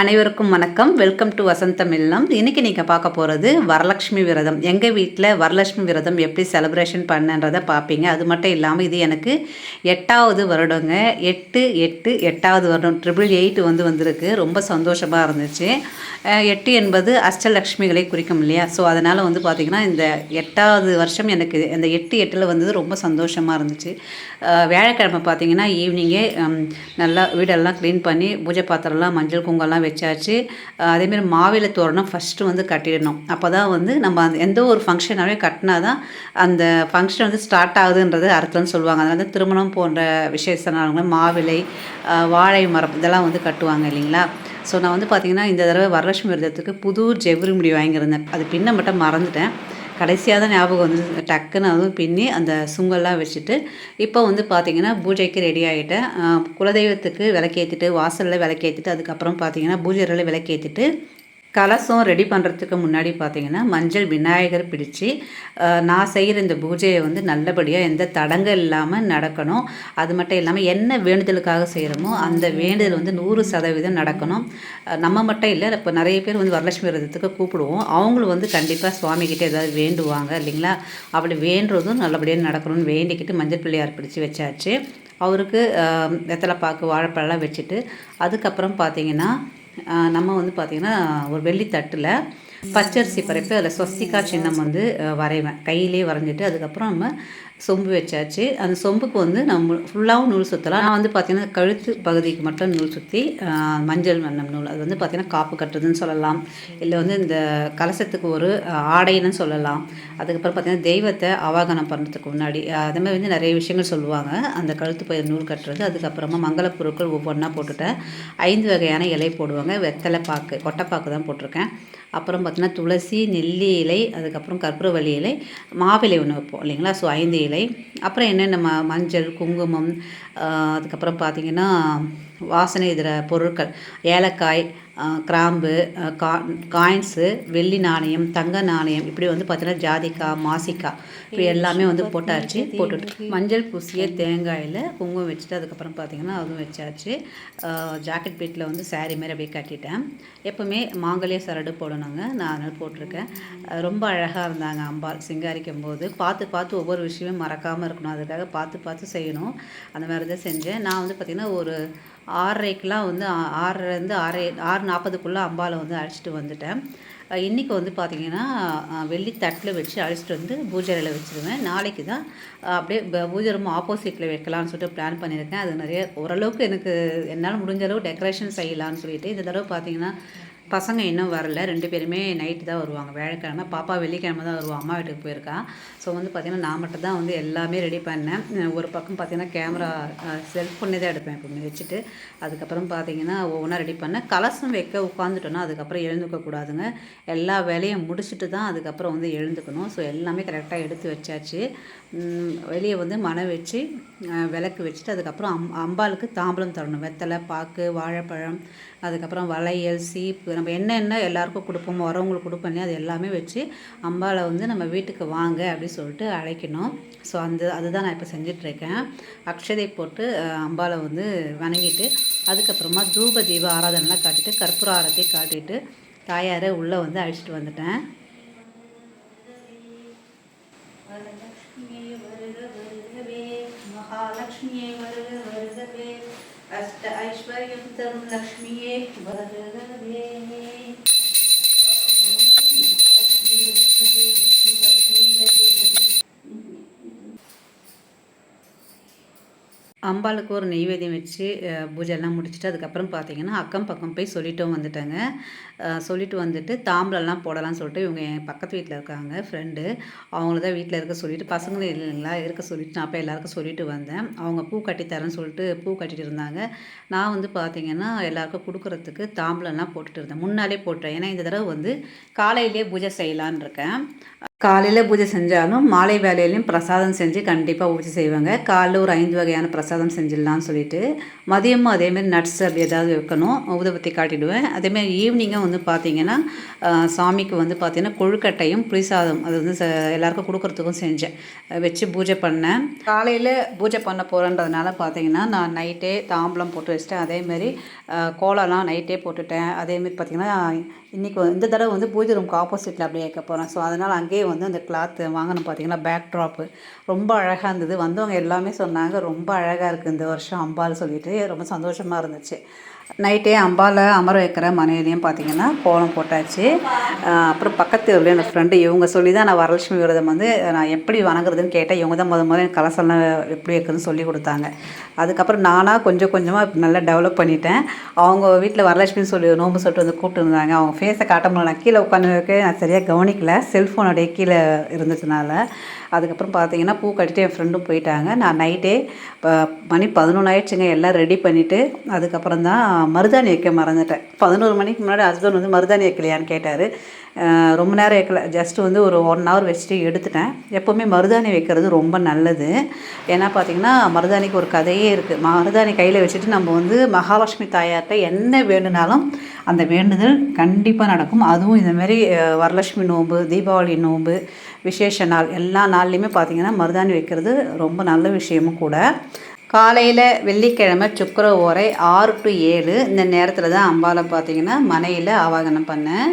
அனைவருக்கும் வணக்கம். Welcome to வசந்தம் இல்லம் இன்றைக்கி நீங்கள் பார்க்க போகிறது வரலட்சுமி விரதம். எங்கள் வீட்டில் வரலட்சுமி விரதம் எப்படி செலிப்ரேஷன் பண்ணன்றதை பார்ப்பீங்க. அது மட்டும் இல்லாமல் இது எனக்கு எட்டாவது வருடங்க. எட்டு எட்டு எட்டாவது வருடம். ட்ரிபிள் எயிட் வந்து வந்திருக்கு. ரொம்ப சந்தோஷமாக இருந்துச்சு. எட்டு என்பது அஷ்டலக்ஷ்மிகளை குறிக்கும் இல்லையா? ஸோ அதனால் வந்து பார்த்திங்கன்னா இந்த எட்டாவது வருஷம் எனக்கு இந்த எட்டு எட்டில் வந்தது ரொம்ப சந்தோஷமாக இருந்துச்சு. அஹ் வியாழக்கிழமை பார்த்தீங்கன்னா ஈவினிங்கே நல்லா வீடெல்லாம் க்ளீன் பண்ணி பூஜை பாத்திரம்லாம் மஞ்சள் குங்கெல்லாம் வச்சாச்சு. அதேமாரி மாவிலை தோரணம் ஃபஸ்ட்டு வந்து கட்டிடணும். அப்போ தான் வந்து நம்ம அந்த எந்த ஒரு ஃபங்க்ஷனாகவே கட்டினா தான் அந்த ஃபங்க்ஷன் வந்து ஸ்டார்ட் ஆகுதுன்றது அர்த்தம்னு சொல்லுவாங்க. அதனால தான் திருமணம் போன்ற விசேஷ மாவிலை வாழை மரம் இதெல்லாம் வந்து கட்டுவாங்க இல்லைங்களா? ஸோ நான் வந்து பார்த்திங்கன்னா இந்த தடவை வரலட்சுமி விரதத்துக்கு புது ஜெவுரி முடி வாங்கியிருந்தேன். அது பின்ன மட்டும் மறந்துட்டேன். கடைசியாக தான் ஞாபகம் வந்து டக்குன்னு அதுவும் பின்னி அந்த சுங்கெல்லாம் வச்சுட்டு இப்போ வந்து பார்த்தீங்கன்னா பூஜைக்கு ரெடி ஆகிட்டேன் குலதெய்வத்துக்கு விளக்கேற்றிட்டு வாசலில் விளக்கேற்றிட்டு அதுக்கப்புறம் பார்த்தீங்கன்னா பூஜை அறையில் விளக்கேற்றிட்டு கலசம் ரெடி பண்ணுறதுக்கு முன்னாடி பார்த்தீங்கன்னா மஞ்சள் விநாயகர் பிடிச்சி நான் செய்கிற இந்த பூஜையை வந்து நல்லபடியாக எந்த தடங்கள் இல்லாமல் நடக்கணும். அது மட்டும் இல்லாமல் என்ன வேண்டுதலுக்காக செய்கிறோமோ அந்த வேண்டுதல் வந்து நூறு சதவீதம் நடக்கணும். நம்ம மட்டும் இல்லை இப்போ நிறைய பேர் வந்து வரலட்சுமி விரதத்துக்கு கூப்பிடுவோம். அவங்களும் வந்து கண்டிப்பாக சுவாமிகிட்ட ஏதாவது வேண்டுவாங்க இல்லைங்களா? அப்படி வேண்டுறதும் நல்லபடியாக நடக்கணும்னு வேண்டிக்கிட்டு மஞ்சள் பிள்ளையார் பிடிச்சி வச்சாச்சு. அவருக்கு வெத்தலை பாக்கு வாழைப்பழம்லாம் வச்சுட்டு அதுக்கப்புறம் பார்த்தீங்கன்னா நம்ம வந்து பார்த்திங்கன்னா ஒரு வெள்ளி தட்டில் பச்சரிசி பருப்பு அதில் ஸ்வஸ்திகா சின்னம் வந்து வரைவேன். கையிலே வரைஞ்சிட்டு அதுக்கப்புறம் நம்ம சொம்பு வச்சாச்சு. அந்த சொம்புக்கு வந்து நம்ம ஃபுல்லாகவும் நூல் சுற்றலாம் நான் வந்து பார்த்திங்கன்னா கழுத்து பகுதிக்கு மட்டும் நூல் சுற்றி மஞ்சள் வண்ணம் நூல். அது வந்து பார்த்திங்கன்னா காப்பு கட்டுறதுன்னு சொல்லலாம். இல்லை வந்து இந்த கலசத்துக்கு ஒரு ஆடைன்னு சொல்லலாம். அதுக்கப்புறம் பார்த்திங்கன்னா தெய்வத்தை ஆவாகனம் பண்ணுறதுக்கு முன்னாடி அதே மாதிரி வந்து நிறைய விஷயங்கள் சொல்லுவாங்க. அந்த கழுத்து பயிர் நூல் கட்டுறது. அதுக்கப்புறமா மங்கள பொருட்கள் ஒவ்வொன்றா போட்டுட்டேன். ஐந்து வகையான இலை போடுவாங்க. வெத்தலை பாக்கு கொட்டைப்பாக்கு தான் போட்டிருக்கேன். அப்புறம் பார்த்திங்கன்னா துளசி நெல்லி இலை அதுக்கப்புறம் கற்பூரவள்ளி இலை மாவிலை ஒன்று வைப்போம் இல்லைங்களா? ஸோ ஐந்து இலை. அப்புறம் என்னென்ன ம மஞ்சள் குங்குமம் அதுக்கப்புறம் பார்த்திங்கன்னா வாசனை இதர பொருட்கள் ஏலக்காய் கிராம்பு கா காயின்ஸு வெள்ளி நாணயம் தங்க நாணயம் இப்படி வந்து பார்த்தீங்கன்னா ஜாதிக்காய் மாசிக்காய் இப்படி எல்லாமே வந்து போட்டாச்சு போட்டுட்டு. மஞ்சள் பூசிய தேங்காயில் குங்குமம் வச்சுட்டு அதுக்கப்புறம் பார்த்தீங்கன்னா அதுவும் வச்சாச்சு. ஜாக்கெட் பீட்டில் வந்து saree மாதிரி அப்படியே கட்டிட்டேன். எப்போவுமே மாங்கல்ய சரடு போடணுங்க. நான் அதனால் போட்டிருக்கேன். ரொம்ப அழகாக இருந்தாங்க அம்பாள். சிங்காரிக்கும் போது பார்த்து பார்த்து ஒவ்வொரு விஷயமும் மறக்காமல் இருக்கணும். அதுக்காக பார்த்து பார்த்து செய்யணும். அந்த மாதிரி தான் செஞ்சேன். நான் வந்து பார்த்திங்கன்னா ஒரு ஆறரைக்கெலாம் வந்து ஆறுலேருந்து ஆறரைலேருந்து ஆறரை ஆறு நாற்பதுக்குள்ளே அம்பாவை வந்து அழைச்சிட்டு வந்துட்டேன். இன்றைக்கி இன்னைக்கு வந்து பார்த்திங்கன்னா வெள்ளி தட்டில் வச்சு அழைச்சிட்டு வந்து பூஜை வச்சுருவேன். நாளைக்கு தான் அப்படியே பூஜை ரூம் ஆப்போசிட்டில் வைக்கலாம்னு சொல்லிட்டு பிளான் பண்ணியிருக்கேன். அது நிறைய ஓரளவுக்கு எனக்கு என்னால் முடிஞ்ச அளவு டெக்கரேஷன் செய்யலாம்னு சொல்லிட்டு இந்த தடவை பார்த்தீங்கன்னா பசங்க இன்னும் வரல. ரெண்டு பேருமே நைட்டு தான் வருவாங்க. வியாழக்கிழமை பாப்பா வெள்ளிக்கிழமை தான் வருவாங்க அம்மா வீட்டுக்கு போயிருக்கா. ஸோ வந்து பார்த்திங்கன்னா நான் மட்டும் தான் வந்து எல்லாமே ரெடி பண்ணேன். ஒரு பக்கம் பார்த்திங்கன்னா கேமரா செல்ஃப் பண்ணி தான் எடுப்பேன். இப்போ வச்சுட்டு அதுக்கப்புறம் பார்த்திங்கன்னா ஒவ்வொன்றா ரெடி பண்ணேன். கலசம் வைக்க உட்காந்துட்டோன்னா அதுக்கப்புறம் எழுந்துக்க கூடாதுங்க. எல்லா வேலையும் முடிச்சுட்டு தான் அதுக்கப்புறம் வந்து எழுந்துக்கணும். ஸோ எல்லாமே கரெக்டாக எடுத்து வச்சாச்சு. வெளியே வந்து மனை வச்சு விளக்கு வச்சுட்டு அதுக்கப்புறம் அம் அம்பாளுக்கு தாம்பலம் தரணும். வெத்தலை பாக்கு வாழைப்பழம் அதுக்கப்புறம் வளையல் சீப்பு நம்ம என்னென்ன எல்லாருக்கும் கொடுப்போம் வரவங்களுக்கு கொடுப்போம் இல்லையா அது எல்லாமே வச்சு அம்பாளை வந்து நம்ம வீட்டுக்கு வாங்க அப்படின்னு சொல்லிட்டு அழைக்கணும். ஸோ அந்த அதுதான் நான் இப்போ செஞ்சிட்ருக்கேன். அக்ஷதை போட்டு அம்பாவை அம்பாளை வந்து வணங்கிட்டு அதுக்கப்புறமா தூப தீப ஆராதனைலாம் காட்டிட்டு கற்பூர ஆரத்தை காட்டிட்டு தாயாரை உள்ளே வந்து அழைச்சிட்டு வந்துட்டேன். तं लक्ष्मीये वरदे लक्ष्मी लक्ष्मी लक्ष्मी அம்பாளுக்கு ஒரு நெய்வேதியம் வச்சு அஹ், பூஜைலாம் முடிச்சுட்டு அதுக்கப்புறம் பார்த்தீங்கன்னா அக்கம் பக்கம் போய் சொல்லிட்டும் வந்துட்டாங்க. சொல்லிட்டு வந்துட்டு தாம்பலம்லாம் போடலாம்னு சொல்லிட்டு இவங்க என் பக்கத்து வீட்டில் இருக்காங்க ஃப்ரெண்டு அவங்கள தான் வீட்டில் இருக்க சொல்லிட்டு பசங்களும் இல்லைங்களா இருக்க சொல்லிட்டு நான் அப்போ எல்லாருக்கும் சொல்லிட்டு வந்தேன். அவங்க பூ கட்டித்தரேன்னு சொல்லிட்டு பூ கட்டிட்டு இருந்தாங்க. நான் வந்து பார்த்தீங்கன்னா எல்லாருக்கும் கொடுக்குறதுக்கு தாம்பலம்லாம் போட்டுட்டு இருந்தேன். முன்னாலே போட்டேன். ஏன்னா இந்த தடவை வந்து காலையிலேயே பூஜை செய்யலான்னு இருக்கேன். காலையில் பூஜை செஞ்சாலும் மாலை வேலையிலையும் பிரசாதம் செஞ்சு கண்டிப்பாக பூஜை செய்வாங்க. காலைல ஒரு ஐந்து வகையான பிரசாதம் செஞ்சிடலாம்னு சொல்லிட்டு மதியமும் அதேமாரி நட்ஸ் அப்படி ஏதாவது வைக்கணும் ஊதுபத்தி காட்டிடுவேன். அதேமாரி ஈவினிங்கும் வந்து பார்த்திங்கன்னா சாமிக்கு வந்து பார்த்திங்கன்னா கொழுக்கட்டையும் புளிசாதம் அது வந்து ச- எல்லாருக்கும் கொடுக்குறதுக்கும் செஞ்சேன். வச்சு பூஜை பண்ணேன். காலையில் பூஜை பண்ண போகிறேன்றதுனால பார்த்தீங்கன்னா நான் நைட்டே தாம்பலம் போட்டு வச்சிட்டேன். அதேமாரி கோலம்லாம் நைட்டே போட்டுட்டேன். அதேமாரி பார்த்திங்கன்னா இன்றைக்கி இந்த தடவை வந்து பூஜை ரூம்க்கு ஆப்போசிட்டில் அப்படியே வைக்க போகிறேன் ஸோ அதனால் அங்கேயே வந்து அந்த கிளாத்து வாங்கணும் பார்த்தீங்கன்னா பேக் ட்ராப்பு ரொம்ப அழகாக இருந்தது. வந்தவங்க எல்லாமே சொன்னாங்க ரொம்ப அழகாக இருக்குது இந்த வருஷம் அம்பாள் சொல்லிட்டு. ரொம்ப சந்தோஷமாக இருந்துச்சு. நைட்டே அம்பால அமர வைக்கிற மனையிலையும் பார்த்தீங்கன்னா கோலம் போட்டாச்சு. அப்புறம் பக்கத்து ஊரில் என் ஃப்ரெண்டு இவங்க சொல்லி தான் நான் வரலட்சுமி விரதம் வந்து நான் எப்படி வணங்குறதுன்னு கேட்டேன். இவங்க தான் முத முதல்ல எனக்கு கலசம்லாம் எப்படி வைக்கிறதுன்னு சொல்லி கொடுத்தாங்க. அதுக்கப்புறம் நானாக கொஞ்சம் கொஞ்சமாக நல்லா டெவலப் பண்ணிட்டேன். அவங்க வீட்டில் வரலட்சுமின்னு சொல்லி நோம்பு சொல்லிட்டு வந்து கூப்பிட்டு இருந்தாங்க. அவங்க ஃபேஸை காட்ட முடியல. நான் கீழே உட்காந்து நான் சரியாக கவனிக்கல. செல்ஃபோனுடைய கீழே இருந்ததுனால. அதுக்கப்புறம் பார்த்தீங்கன்னா பூ கட்டிட்டு என் ஃப்ரெண்டும் போயிட்டாங்க. நான் நைட்டே இப்போ மணி பதினொன்று ஆயிடுச்சுங்க. எல்லாம் ரெடி பண்ணிவிட்டு அதுக்கப்புறம் தான் மருதாணி வைக்க மறந்துட்டேன். பதினோரு மணிக்கு முன்னாடி ஹஸ்பண்ட் வந்து மருதாணி வைக்கலையான்னு கேட்டார். ரொம்ப நேரம் வைக்கல. ஜஸ்ட் வந்து ஒரு ஒன் ஹவர் வச்சுட்டு எடுத்துட்டேன். எப்போவுமே மருதாணி வைக்கிறது ரொம்ப நல்லது. ஏன்னா பார்த்திங்கன்னா மருதாணிக்கு ஒரு கதையே இருக்குது மருதாணி கையில் வச்சுட்டு நம்ம வந்து மகாலட்சுமி தாயார்கிட்ட என்ன வேணுனாலும் அந்த வேண்டுதல் கண்டிப்பாக நடக்கும். அதுவும் இந்தமாரி வரலட்சுமி நோன்பு தீபாவளி நோன்பு விசேஷ நாள் எல்லா நாள்லையுமே பார்த்தீங்கன்னா மருதாணி வைக்கிறது ரொம்ப நல்ல விஷயமும் கூட. காலையில் வெள்ளிக்கிழமை சுக்கர ஓரை ஆறு டு ஏழு. இந்த நேரத்தில் தான் அம்பாவில் பார்த்திங்கன்னா மனையில் ஆவாகனம் பண்ணேன்.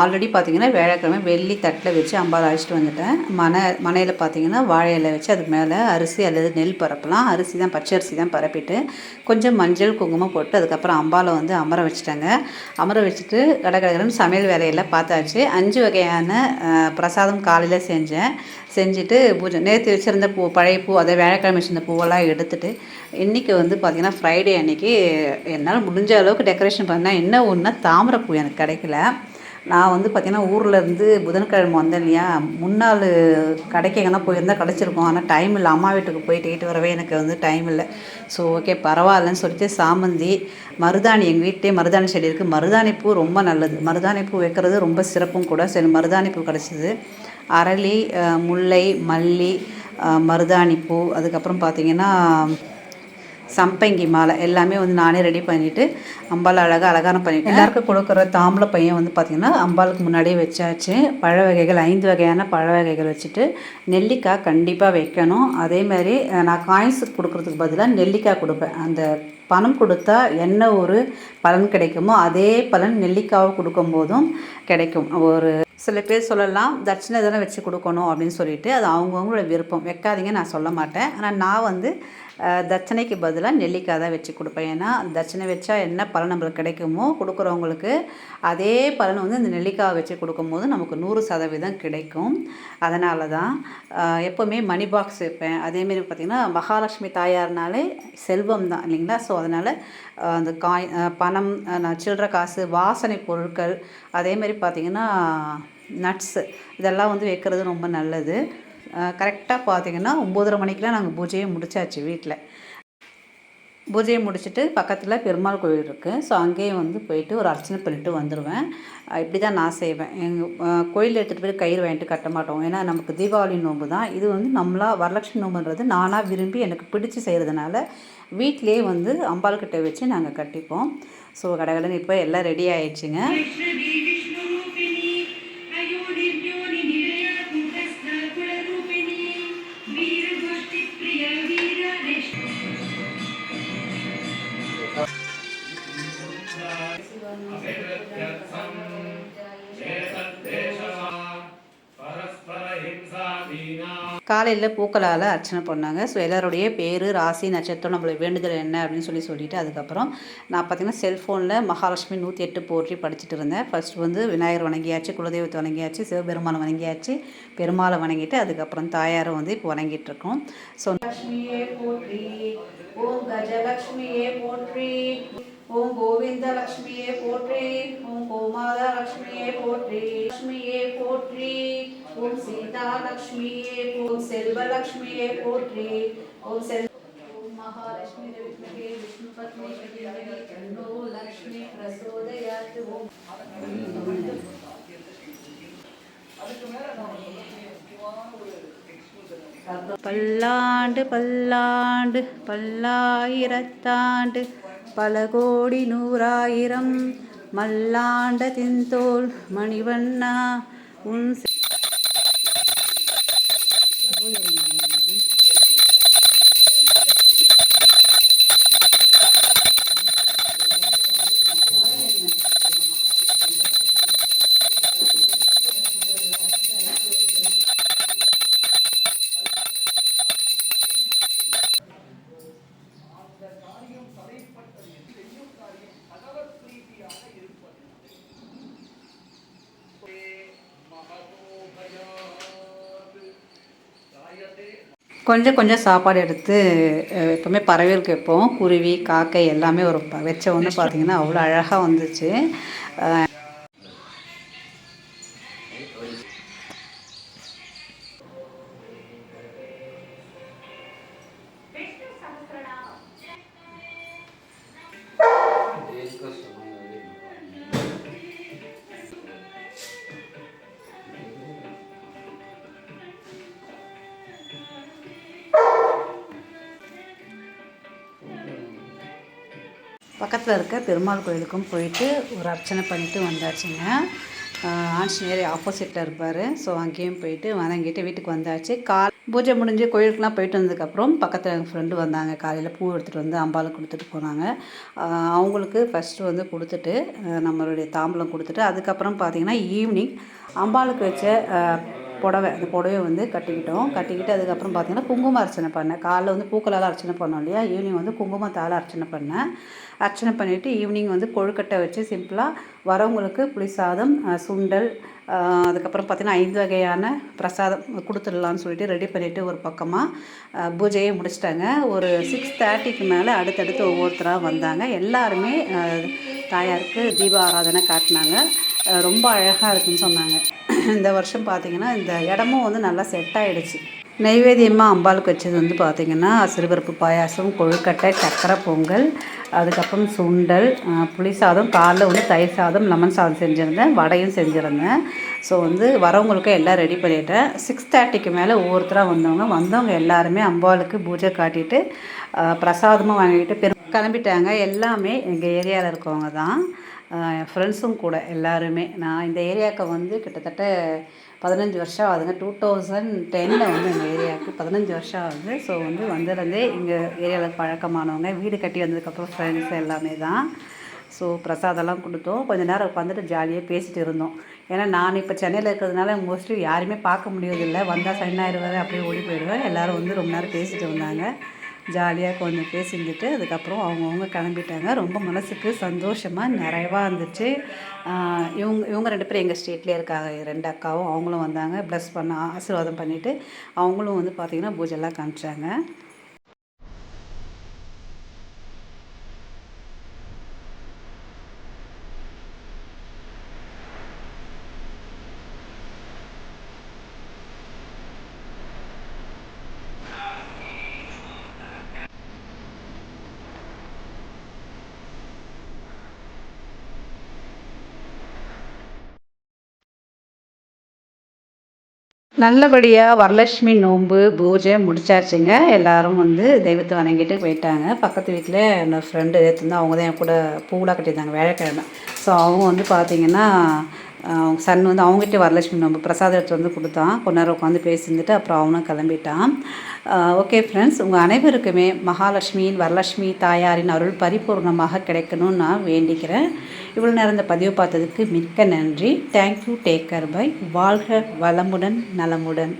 ஆல்ரெடி பார்த்தீங்கன்னா வியாழக்கிழமை வெள்ளி தட்டில் வச்சு அம்பாவை அழைச்சிட்டு வந்துட்டேன். மனை மனையில் பார்த்தீங்கன்னா வாழை இலை வச்சு அதுக்கு மேலே அரிசி அல்லது நெல் பரப்பலாம். அரிசி தான் பச்சை அரிசி தான் பரப்பிட்டு கொஞ்சம் மஞ்சள் குங்குமம் போட்டு அதுக்கப்புறம் அம்பாவை வந்து அமர வச்சுட்டாங்க. அமர வச்சுட்டு கடற்கடகரன்னு சமையல் வேலையெல்லாம் பார்த்தாச்சு. அஞ்சு வகையான பிரசாதம் காலையில் செஞ்சேன். செஞ்சுட்டு பூஜை நேற்று வச்சுருந்த பூ பழைய பூ அதை வியாழக்கிழமை வச்சிருந்த பூவெல்லாம் எடுத்துட்டு இன்றைக்கி வந்து பார்த்திங்கன்னா ஃப்ரைடே அன்னைக்கு என்னால் முடிஞ்ச அளவுக்கு டெக்கரேஷன் பண்ணேன் என்ன தாமரை பூ எனக்கு கிடைக்கல. நான் வந்து பார்த்திங்கன்னா ஊரில் இருந்து புதன்கிழமை வந்தேன் இல்லையா? முன்னாள் கடைக்கு எங்கன்னா போயிருந்தால் கிடச்சிருக்கும். ஆனால் டைம் இல்லை. அம்மா வீட்டுக்கு போயிட்டு போயிட்டு வரவே எனக்கு வந்து டைம் இல்லை. ஸோ ஓகே பரவாயில்லன்னு சொல்லிட்டு சாமந்தி மருதாணி எங்கள் வீட்டிலே மருதாணி செடி இருக்குது மருதாணி பூ ரொம்ப நல்லது. மருதாணி பூ வைக்கிறது ரொம்ப சிறப்பும் கூட. சரி மருதாணி பூ கிடச்சிது. அரளி முல்லை மல்லி மருதாணி பூ. அதுக்கப்புறம் பார்த்திங்கன்னா சம்பங்கி மாலை எல்லாமே வந்து நானே ரெடி பண்ணிவிட்டு அம்பாள் அழகாக அலங்காரம் பண்ணிவிட்டு எல்லாருக்கும் கொடுக்குற தாம்பளை பையன் வந்து பார்த்திங்கன்னா அம்பாளுக்கு முன்னாடியே வச்சாச்சு. பழ வகைகள் ஐந்து வகையான பழ வகைகள் வச்சுட்டு நெல்லிக்காய் கண்டிப்பாக வைக்கணும். அதே மாதிரி நான் காயின்ஸுக்கு கொடுக்குறதுக்கு பதிலாக நெல்லிக்காய் கொடுப்பேன். அந்த பணம் கொடுத்தா என்ன ஒரு பலன் கிடைக்குமோ அதே பலன் நெல்லிக்காவை கொடுக்கும்போதும் கிடைக்கும். ஒரு சில பேர் சொல்லலாம் தட்சிணை தானே வச்சு கொடுக்கணும் அப்படின்னு சொல்லிட்டு அது அவங்கவுங்களோட விருப்பம். வைக்காதீங்க நான் சொல்ல மாட்டேன். ஆனால் நான் வந்து தட்சணைக்கு பதிலாக நெல்லிக்காய் தான் வச்சு கொடுப்பேன். ஏன்னா தட்சணை வச்சா என்ன பலன் நம்மளுக்கு கிடைக்குமோ கொடுக்குறவங்களுக்கு அதே பலன் வந்து இந்த நெல்லிக்காய் வச்சு கொடுக்கும்போது நமக்கு நூறு சதவீதம் கிடைக்கும். அதனால தான் எப்போவுமே மணி பாக்ஸ் வைப்பேன். அதேமாரி பார்த்திங்கன்னா மகாலட்சுமி தாயார்னாலே செல்வம் தான் இல்லைங்களா? ஸோ அதனால் அந்த காய் பணம் சில்லற காசு வாசனை பொருட்கள் அதேமாரி பார்த்திங்கன்னா நட்ஸு இதெல்லாம் வந்து வைக்கிறது ரொம்ப நல்லது. கரெக்டாக பார்த்தீங்கன்னா ஒம்போதரை மணிக்கெலாம் நாங்கள் பூஜையை முடிச்சாச்சு வீட்டில் பூஜையை முடிச்சுட்டு பக்கத்தில் பெருமாள் கோயில் இருக்குது ஸோ அங்கேயும் வந்து போயிட்டு ஒரு அர்ச்சனை பண்ணிட்டு வந்துடுவேன் இப்படி தான் நான் செய்வேன். எங்கள் கோயில் எடுத்துகிட்டு போய் கயிறு வாங்கிட்டு கட்ட மாட்டோம். ஏன்னா நமக்கு தீபாவளி நோம்பு தான். இது வந்து நம்மளா வரலட்சுமி நோம்புன்றது நானாக விரும்பி எனக்கு பிடிச்சி செய்கிறதுனால வீட்டிலேயே வந்து அம்பாள் கிட்ட வச்சு நாங்கள் கட்டிப்போம். ஸோ கடகடன் இப்போ எல்லாம் ரெடி ஆயிடுச்சுங்க. காலையில் பூக்களால் அர்ச்சனை பண்ணாங்க. ஸோ எல்லாருடைய பேர் ராசி நட்சத்திரம் நம்மளுடைய வேண்டுதல் என்ன அப்படின்னு சொல்லி சொல்லிட்டு அதுக்கப்புறம் நான் பார்த்தீங்கன்னா செல்ஃபோனில் மகாலட்சுமி நூற்றி எட்டு போற்றி படிச்சுட்டு இருந்தேன். ஃபர்ஸ்ட் வந்து விநாயகர் வணங்கியாச்சு குலதெய்வத்தை வணங்கியாச்சு சிவபெருமானை வணங்கியாச்சு பெருமாளை வணங்கிட்டு அதுக்கப்புறம் தாயாரை வந்து இப்போ வணங்கிட்டு இருக்கோம். ஸோ லக்ஷ்மியே போற்றி ஓம் கஜலக்ஷ்மியே போற்றி. ஓம் கோவிந்த லக்ஷ்மியே போற்றி ஓம் கோமாதா லக்ஷ்மியே போற்றி லக்ஷ்மியே போற்றி ஓம் சீதா லக்ஷ்மியே ஓம் செல்வ லக்ஷ்மியே போற்றி ஓம் செல் ஓம் மகாலட்சுமி வித்மகே விஷ்ணு பத்னி பிரதிமகி தன்னோ லக்ஷ்மி பிரசோதயாத் ஓம் பல்லாண்டு பல்லாண்டு பல்லாயிரத்தாண்டு. பல கோடி நூறாயிரம் மல்லாண்ட தின்தோல் மணிவண்ணா உன் கொஞ்சம் கொஞ்சம் சாப்பாடு எடுத்து எப்பவுமே பறவைகளுக்கு வைப்போம் குருவி காக்கை எல்லாமே ஒரு வச்ச ஒன்று பார்த்தீங்கன்னா அவ்வளோ அழகாக வந்துச்சு. பக்கத்தில் இருக்க பெருமாள் கோயிலுக்கும் போயிட்டு ஒரு அர்ச்சனை பண்ணிட்டு வந்தாச்சுங்க. ஆஹ் ஆஞ்சநேயர் ஆப்போசிட்டில் இருப்பார். ஸோ அங்கேயும் போயிட்டு வணங்கிட்டு வீட்டுக்கு வந்தாச்சு. கால் பூஜை முடிஞ்சு கோயிலுக்குலாம் போயிட்டு வந்ததுக்கப்புறம் பக்கத்தில் எங்கள் ஃப்ரெண்டு வந்தாங்க. காலையில் பூ எடுத்துகிட்டு வந்து அம்பாளுக்கு கொடுத்துட்டு போனாங்க. அவங்களுக்கு ஃபஸ்ட்டு வந்து கொடுத்துட்டு நம்மளுடைய தாம்பலம் கொடுத்துட்டு அதுக்கப்புறம் பார்த்திங்கன்னா ஈவினிங் அம்பாளுக்கு வச்ச புடவை அந்த புடவை வந்து கட்டிக்கிட்டோம். கட்டிக்கிட்டு அதுக்கப்புறம் பார்த்தீங்கன்னா குங்கும அர்ச்சனை பண்ணேன். காலைல வந்து பூக்களால் அர்ச்சனை பண்ணோம் இல்லையா? ஈவினிங் வந்து குங்குமத்தால் அர்ச்சனை பண்ணேன். அர்ச்சனை பண்ணிவிட்டு ஈவினிங் வந்து கொழுக்கட்டை வச்சு சிம்பிளாக வரவங்களுக்கு புளிசாதம் சாதம் சுண்டல் அதுக்கப்புறம் பார்த்திங்கன்னா ஐந்து வகையான பிரசாதம் கொடுத்துடலான்னு சொல்லிட்டு ரெடி பண்ணிவிட்டு ஒரு பக்கமாக பூஜையை முடிச்சிட்டாங்க. ஒரு சிக்ஸ் தேர்ட்டிக்கு மேலே அடுத்தடுத்து ஒவ்வொருத்தராக வந்தாங்க. எல்லாருமே தாயாருக்கு தீப ஆராதனை காட்டினாங்க. ரொம்ப அழகாக இருக்குன்னு சொன்னாங்க. இந்த வருஷம் பார்த்திங்கன்னா இந்த இடமும் வந்து நல்லா செட் ஆகிடுச்சு நைவேத்தியமாக அம்பாளுக்கு வச்சது வந்து பார்த்திங்கன்னா சிறுபருப்பு பாயாசம் கொழுக்கட்டை சக்கரை பொங்கல் அதுக்கப்புறம் சுண்டல் புளி சாதம் காலைல வந்து தயிர் சாதம் லெமன் சாதம் செஞ்சுருந்தேன் வடையும் செஞ்சுருந்தேன். ஸோ வந்து வரவங்களுக்கு எல்லாம் ரெடி பண்ணிட்டேன். சிக்ஸ் தேர்ட்டிக்கு மேலே ஒவ்வொருத்தராக வந்தவங்க வந்தவங்க எல்லாருமே அம்பாளுக்கு பூஜை காட்டிட்டு பிரசாதமாக பிரசாதமும் வாங்கிட்டு பெரும் கிளம்பிட்டாங்க. எல்லாமே எங்கள் ஏரியாவில் இருக்கவங்க தான். என் ஃப்ரெண்ட்ஸும் கூட எல்லாருமே. நான் இந்த ஏரியாவுக்கு வந்து கிட்டத்தட்ட பதினஞ்சு வருஷம் ஆகுதுங்க. டூ தௌசண்ட் டெனில் வந்து எங்கள் ஏரியாவுக்கு பதினஞ்சு வருஷம் ஆகுது. ஸோ வந்து வந்ததுலேருந்தே இங்கே ஏரியாவில் பழக்கமானவங்க வீடு கட்டி வந்ததுக்கப்புறம் ஃப்ரெண்ட்ஸ் எல்லாமே தான். ஸோ பிரசாதெல்லாம் கொடுத்தோம். கொஞ்ச நேரம் உட்காந்துட்டு ஜாலியாக பேசிட்டு இருந்தோம். ஏன்னா நான் இப்போ சென்னையில் இருக்கிறதுனால மோஸ்ட்லி யாருமே பார்க்க முடியறதில்லை. வந்தால் சைன் ஆயிடுவார் அப்படியே ஓடி போயிடுவேன். எல்லோரும் வந்து ரொம்ப நேரம் பேசிட்டு இருந்தாங்க ஜாலியாக கொஞ்சம் பேசியிருந்துட்டு அதுக்கப்புறம் அவங்கவுங்க கிளம்பிட்டாங்க. ரொம்ப மனசுக்கு சந்தோஷமாக நிறைவாக இருந்துச்சு. இவங்க இவங்க ரெண்டு பேரும் எங்கள் ஸ்டேட்லேயே இருக்காங்க. ரெண்டு அக்காவும் அவங்களும் வந்தாங்க. ப்ளஸ் பண்ண ஆசீர்வாதம் பண்ணிவிட்டு அவங்களும் வந்து பார்த்திங்கன்னா பூஜைலாம் காமிச்சாங்க. நல்லபடியாக வரலட்சுமி நோன்பு பூஜை முடிச்சாச்சுங்க. எல்லாரும் வந்து தெய்வத்தை வணங்கிட்டு போயிட்டாங்க. பக்கத்து வீட்டில் என்னோடய ஃப்ரெண்டு வந்து அவங்க தான் என் கூட பூவெலாம் கட்டியிருந்தாங்க வேலைக்கிழமை. ஸோ அவங்க வந்து பார்த்திங்கன்னா அவங்க சன் வந்து அவங்ககிட்ட வரலட்சுமி நம்ம பிரசாதத்தை வந்து கொடுத்தான். கொஞ்ச நேரம் உட்காந்து பேசியிருந்துட்டு அப்புறம் அவனும் கிளம்பிட்டான். ஓகே ஃப்ரெண்ட்ஸ் உங்கள் அனைவருக்குமே மகாலட்சுமியின் வரலட்சுமி தாயாரின் அருள் பரிபூர்ணமாக கிடைக்கணும்னு நான் வேண்டிக்கிறேன். இவ்வளோ நேரம் இந்த பதிவு பார்த்ததுக்கு மிக்க நன்றி. தேங்க்யூ டேக்கர் பை வாழ்க வளமுடன் நலமுடன்.